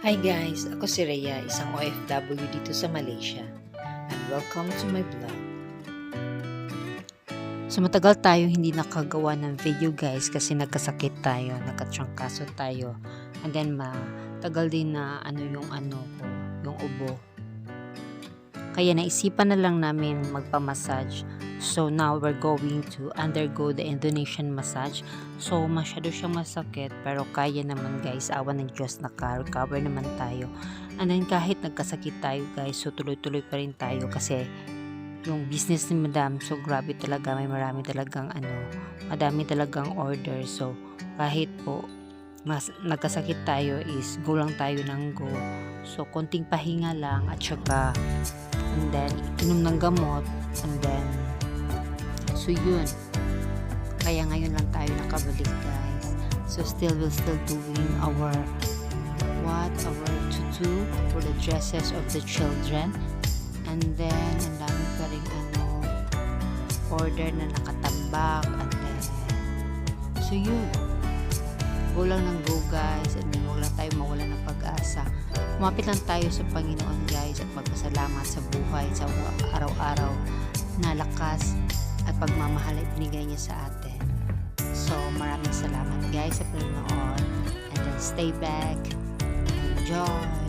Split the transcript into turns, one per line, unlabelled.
Hi guys, ako si Rhea, isang OFW dito sa Malaysia. And welcome to my vlog. So matagal tayo hindi nakagawa ng video guys kasi nagkasakit tayo, nagkatrangkaso tayo. And then matagal din na ano yung ano ko, yung ubo. Kaya naisipan na lang namin magpa-massage. So now we're going to undergo the Indonesian massage. So masyado siyang masakit pero kaya naman guys, awan ng Diyos naka-recover naman tayo. And then kahit nagkasakit tayo guys, so tuloy-tuloy pa rin tayo kasi yung business ni madam, so grabe talaga, may marami talagang ano, madami talagang order. So kahit po mas nagkasakit tayo is go lang tayo ng go. So konting pahinga lang at saka and then inom ng gamot and then so yun. Kaya ngayon lang tayo nakabalik guys. So still we're still doing our what? Our tutu for the dresses of the children. And then ang dami pa rin ano order na nakatambak and then so yun. Go lang ng go guys. And then huwag lang tayo mawala ng pag-asa. Kumapit lang tayo sa Panginoon guys at magpasalamat sa buhay sa araw-araw na lakas at pagmamahal ay binigay niya sa atin. So maraming salamat guys sa panonood and then stay back enjoy!